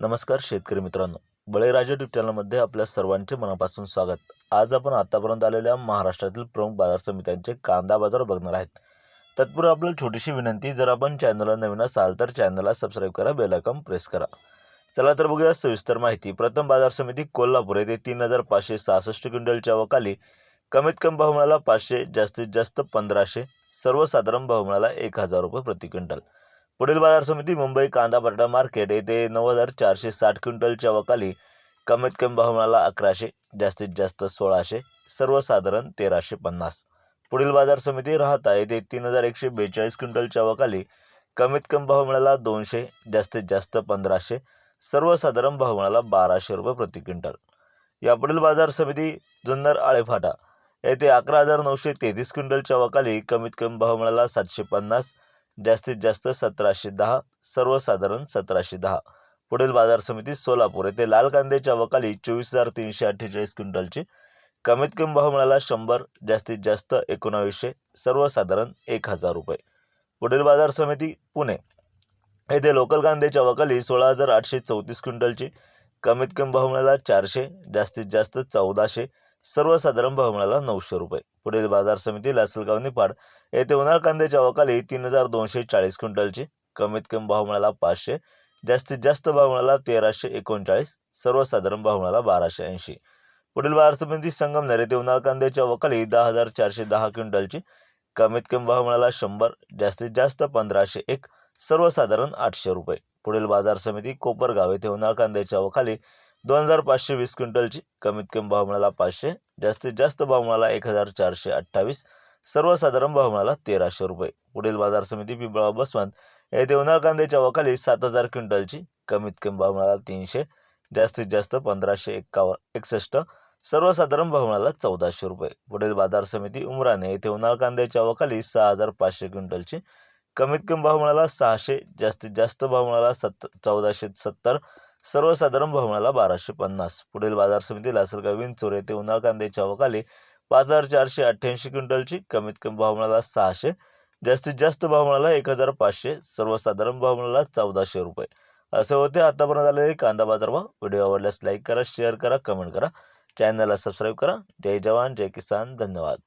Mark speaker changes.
Speaker 1: नमस्कार शेतकरी मित्रांनो. बळीराजा ट्यूब चॅनलमध्ये आपल्या सर्वांचे मनापासून स्वागत. आज आपण आतापर्यंत आलेल्या महाराष्ट्रातील प्रमुख बाजार समित्यांचे कांदा बाजार बघणार आहेत. तत्पूर्वी आपल्याला छोटीशी विनंती जर आपण चॅनलला नवीन असाल तर चॅनलला सबस्क्राईब करा बेल आयकॉन प्रेस करा. चला तर बघूया सविस्तर माहिती. प्रथम बाजार समिती कोल्हापूर येथे तीन हजार पाचशे सहासष्ट क्विंटलच्या वकाली कमीत कमी भाव मिळाला पाचशे जास्तीत जास्त पंधराशे सर्वसाधारण भाव मिळाला एक हजार रुपये प्रति क्विंटल. पुढील बाजार समिती मुंबई कांदा मार्केट येथे नऊ हजार चारशे साठ क्विंटलच्या वकाली कमीत कमी भाव मिळाला अकराशे जास्तीत जास्त सोळाशे सर्वसाधारण तेराशे पन्नास. पुढील बाजार समिती राहता येथे तीन हजार एकशे बेचाळीस क्विंटलच्या वकाली कमीत कमी भाव मिळाला दोनशे जास्तीत जास्त पंधराशे सर्वसाधारण भाव मिळाला बाराशे रुपये प्रति क्विंटल. यापुढील बाजार समिती जुन्नर आळेफाटा येथे अकरा हजार नऊशे तेहतीस क्विंटलच्या वकाली कमीत कमी भाव मिळाला सातशे पन्नास जास्तीत जास्त सतराशे दहा सर्वसाधारण सतराशे दहा. पुढील बाजार समिती सोलापूर येथे लाल कांद्याच्या वकाली चोवीस हजार तीनशे अठ्ठेचाळीस क्विंटलची. कमीत कमी भाव मिळाला शंभर जास्तीत जास्त एकोणावीसशे सर्वसाधारण एक हजार रुपये. पुढील बाजार समिती पुणे येथे लोकल कांद्याच्या वकाली सोळा हजार आठशे चौतीस क्विंटलची. कमीत कमी भाव मिळाला चारशे जास्तीत जास्त चौदाशे सर्वसाधारण भाव मिळाला नऊशे रुपये. पुढील बाजार समिती लासलगाव निफाड येथे उन्हाळ कांद्याच्या अवकाली तीन हजार दोनशे चाळीस क्विंटलची. कमीत कमी भाव मिळाला पाचशे जास्तीत जास्त भाव मिळाला तेराशे एकोणचाळीस सर्वसाधारण भाव मिळाला बाराशे ऐंशी. पुढील बाजार समिती संगमनेर येथे उन्हाळ कांद्याच्या वकाली दहा हजार चारशे दहा क्विंटलची. कमीत कमी भाव मिळाला शंभर जास्तीत जास्त पंधराशे एक सर्वसाधारण आठशे रुपये. पुढील बाजार समिती कोपरगाव येथे उन्हाळ कांद्याच्या वखाली दोन हजार पाचशे वीस क्विंटलची कमीत कमी भाव मिळाला पाचशे जास्तीत जास्त भाव मिळाला एक हजार चारशे अठ्ठावीस सर्वसाधारण भाव मिळाला तेराशे रुपये. पुढील बाजार समिती पिंपळा बसवंत येथे उन्हाळ कांद्याच्या वखाली सात हजार क्विंटलची कमीत कमी भाव मिळाला तीनशे जास्तीत जास्त पंधराशे एक्कावन्न एकसष्ट सर्वसाधारण भाव मिळाला चौदाशे रुपये. पुढील बाजार समिती उमराने येथे उन्हाळ कांद्याच्या वखाली सहा हजार पाचशे क्विंटलची कमीत कमी भाव मिळाला सहाशे जास्तीत जास्त भाव मिळाला सत् चौदाशे सत्तर सर्वसाधारण भवनाला बाराशे पन्नास. पुढील बाजार समिती लासलगाव विंचूर येथे उन्हाळ कांद्याच्या अवकाली पाच हजार चारशे अठ्ठ्याऐंशी क्विंटलची कमीत कमी भावनाला सहाशे जास्तीत जास्त भावनाला एक हजार पाचशे सर्वसाधारण भावनाला चौदाशे रुपये. असे होते आतापर्यंत आलेले कांदा बाजार भाव व्हिडिओ आवडल्यास लाईक करा शेअर करा कमेंट करा. चॅनलला सबस्क्राईब करा. जय जवान जय किसान. धन्यवाद.